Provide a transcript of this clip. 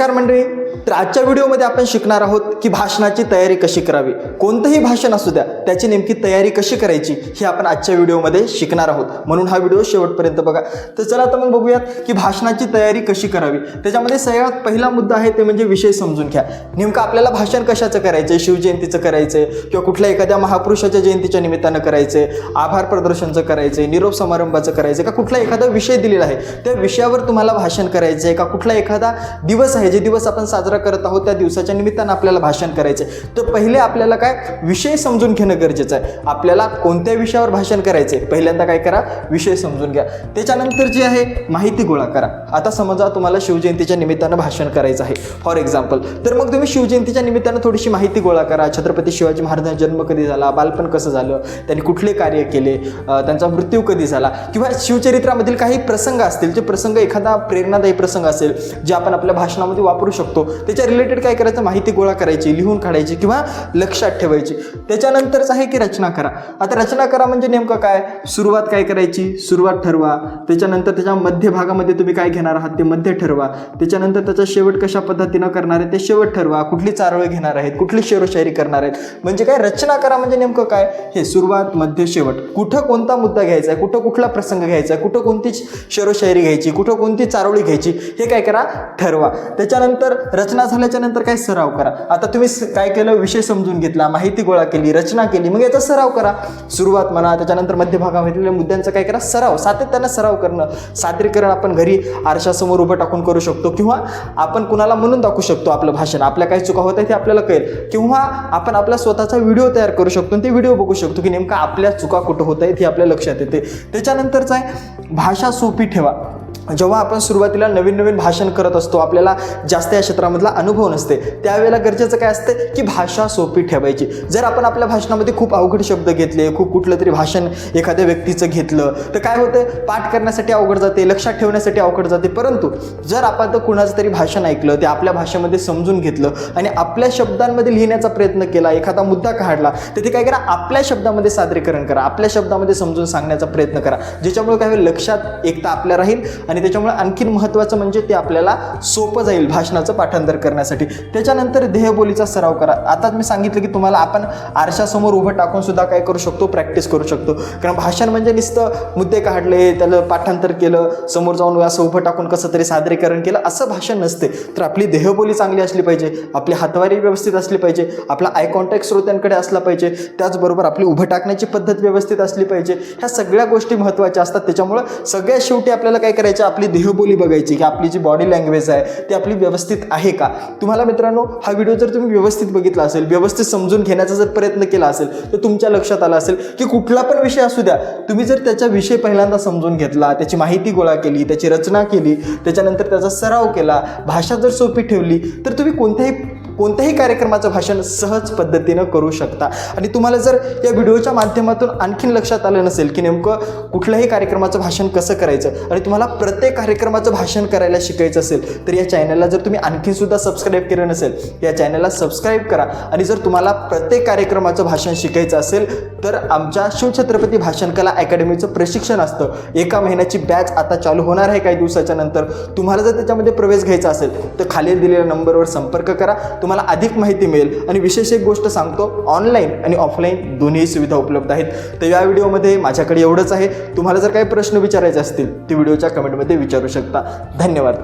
नमस्कार मंडळी. तर आजच्या व्हिडिओमध्ये आपण शिकणार आहोत की भाषणाची तयारी कशी करावी. कोणतंही भाषण असू द्या त्याची नेमकी तयारी कशी करायची हे आपण आजच्या व्हिडिओमध्ये शिकणार आहोत. म्हणून हा व्हिडिओ शेवटपर्यंत बघा. तर चला आता मग बघूयात की भाषणाची तयारी कशी करावी. त्याच्यामध्ये सगळ्यात पहिला मुद्दा आहे ते म्हणजे विषय समजून घ्या. नेमकं आपल्याला भाषण कशाचं करायचं आहे शिवजयंतीचं करायचं आहे किंवा कुठल्या एखाद्या महापुरुषाच्या जयंतीच्या निमित्तानं करायचं आहे आभार प्रदर्शनचं करायचं आहे निरोप समारंभाचं करायचं आहे का कुठला एखादा विषय दिलेला आहे? त्या विषयावर तुम्हाला भाषण करायचं आहे का? कुठला एखादा दिवस आहे जे दिवस आपण साजरा करत आहोत त्या दिवसाच्या निमित्तानं आपल्याला भाषण करायचं आहे तर पहिले आपल्याला काय? विषय समजून घेणं गरजेचं आहे. आपल्याला कोणत्या विषयावर भाषण करायचं आहे पहिल्यांदा काय करा? विषय समजून घ्या. त्याच्यानंतर जे आहे माहिती गोळा करा. आता समजा तुम्हाला शिवजयंतीच्या निमित्तानं भाषण करायचं आहे. फॉर एक्झाम्पल तर मग तुम्ही शिवजयंतीच्या निमित्तानं थोडीशी माहिती गोळा करा. छत्रपती शिवाजी महाराजांचा जन्म कधी झाला? बालपण कसं झालं? त्यांनी कुठले कार्य केले? त्यांचा मृत्यू कधी झाला? किंवा शिवचरित्रामधील काही प्रसंग असतील जे प्रसंग एखादा प्रेरणादायी प्रसंग असेल जे आपण आपल्या भाषणामध्ये वापरू शकतो. त्याच्या रिलेटेड काय करायचं? माहिती गोळा करायची लिहून काढायची किंवा लक्षात ठेवायची. त्याच्यानंतरच आहे की रचना करा. आता रचना करा म्हणजे नेमकं काय? सुरुवात काय करायची? सुरुवात ठरवा. त्याच्यानंतर त्याच्या मध्य भागामध्ये तुम्ही काय घेणार आहात? ते मध्य ठरवा. त्याच्यानंतर त्याचा शेवट कशा पद्धतीनं करणार आहे? ते शेवट ठरवा. कुठली चारोळी घेणार आहेत? कुठली शेरोशायरी करणार आहेत? म्हणजे काय? रचना करा म्हणजे नेमकं काय? हे सुरुवात मध्य शेवट. कुठं कोणता मुद्दा घ्यायचा आहे? कुठं कुठला प्रसंग घ्यायचा आहे? कुठं कोणती शेरोशायरी घ्यायची? कुठं कोणती चारोळी घ्यायची? हे काय करा? ठरवा. त्याच्यानंतर रचना झाल्याच्यानंतर काय सराव करा. आता तुम्ही स- काय केलं? विषय समजून घेतला माहिती गोळा केली रचना केली मग याचा सराव करा. सुरुवात म्हणा त्याच्यानंतर मध्यभागामधील मुद्द्यांचा काय करा? सराव सातत्यानं सराव करणं. सादरीकरण आपण घरी आरशासमोर उभं टाकून करू शकतो किंवा आपण कुणाला म्हणून दाखवू शकतो आपलं भाषण. आपल्या काय चुका होत आहे ते आपल्याला कळेल. किंवा आपण आपला स्वतःचा व्हिडिओ तयार करू शकतो आणि ते व्हिडिओ बघू शकतो की नेमका आपल्या चुका कुठं होत आहेत हे आपल्या लक्षात येते. त्याच्यानंतरच आहे भाषा सोपी ठेवा. जेव्हा आपण सुरुवातीला नवीन नवीन भाषण करत असतो आपल्याला जास्त या क्षेत्रामधला अनुभव नसते त्यावेळेला गरजेचं काय असते की भाषा सोपी ठेवायची. जर आपण आपल्या भाषणामध्ये खूप अवघड शब्द घेतले खूप कुठलं तरी भाषण एखाद्या व्यक्तीचं घेतलं तर काय होतं पाठ करण्यासाठी अवघड जाते लक्षात ठेवण्यासाठी अवघड जाते. परंतु जर आपण तर कुणाचं तरी भाषण ऐकलं ते आपल्या भाषेमध्ये समजून घेतलं आणि आपल्या शब्दांमध्ये लिहिण्याचा प्रयत्न केला एखादा मुद्दा काढला तर ते काय करा? आपल्या शब्दामध्ये सादरीकरण करा. आपल्या शब्दामध्ये समजून सांगण्याचा प्रयत्न करा. ज्याच्यामुळे काय होईल? लक्षात एकता आपल्या राहील आणि त्याच्यामुळे आणखीन महत्त्वाचं म्हणजे ते आपल्याला सोपं जाईल भाषणाचं पाठांतर करण्यासाठी. त्याच्यानंतर देहबोलीचा सराव करा. आताच मी सांगितलं की तुम्हाला आपण आरशासमोर उभं टाकून सुद्धा काय करू शकतो? प्रॅक्टिस करू शकतो. कारण भाषण म्हणजे नुसतं मुद्दे काढले त्याला पाठांतर केलं समोर जाऊन असं उभं टाकून कसं तरी सादरीकरण केलं असं भाषण नसते. तर आपली देहबोली चांगली असली पाहिजे. आपली हातवारी व्यवस्थित असली पाहिजे. आपला आय कॉन्टॅक्ट श्रोत्यांकडे असला पाहिजे. त्याचबरोबर आपली उभं टाकण्याची पद्धत व्यवस्थित असली पाहिजे. ह्या सगळ्या गोष्टी महत्त्वाच्या असतात. त्याच्यामुळं सगळ्या शेवटी आपल्याला काय करायचं? आपली देहबोली बघायची की आपली जी बॉडी लँग्वेज आहे ती आपली व्यवस्थित आहे का? तुम्हाला मित्रांनो हा व्हिडिओ जर तुम्ही व्यवस्थित बघितला असेल व्यवस्थित समजून घेण्याचा जर प्रयत्न केला असेल तर तुमच्या लक्षात आला असेल की कुठला पण विषय असू द्या तुम्ही जर त्याचा विषय पहिल्यांदा समजून घेतला त्याची माहिती गोळा केली त्याची रचना केली त्याच्यानंतर त्याचा सराव केला भाषा जर सोपी ठेवली तर तुम्ही कोणत्याही कोणत्याही कार्यक्रमाचं भाषण सहज पद्धतीनं करू शकता. आणि तुम्हाला जर या व्हिडिओच्या माध्यमातून आणखीन लक्षात आलं नसेल की नेमकं कुठल्याही कार्यक्रमाचं भाषण कसं करायचं आणि तुम्हाला प्रत्येक कार्यक्रमाचं भाषण करायला शिकायचं असेल तर या चॅनलला जर तुम्ही आणखीन सुद्धा सबस्क्राईब केलं नसेल या चॅनलला सबस्क्राईब करा. आणि जर तुम्हाला प्रत्येक कार्यक्रमाचं भाषण शिकायचं असेल तर आमच्या शिवछत्रपती भाषण कला अकॅडमीचं प्रशिक्षण असतं. एका महिन्याची बॅच आता चालू होणार आहे काही दिवसाच्या नंतर. तुम्हाला जर त्याच्यामध्ये प्रवेश घ्यायचा असेल तर खाली दिलेल्या नंबरवर संपर्क करा. तुम्हाला अधिक माहिती मिळेल. आणि विशेष एक गोष्ट सांगतो ऑनलाईन आणि ऑफलाईन दोन्ही सुविधा उपलब्ध आहेत. तर या व्हिडिओमध्ये माझ्याकडे एवढंच आहे. तुम्हाला जर काही प्रश्न विचारायचे असतील ते व्हिडिओच्या कमेंटमध्ये विचारू शकता. धन्यवाद.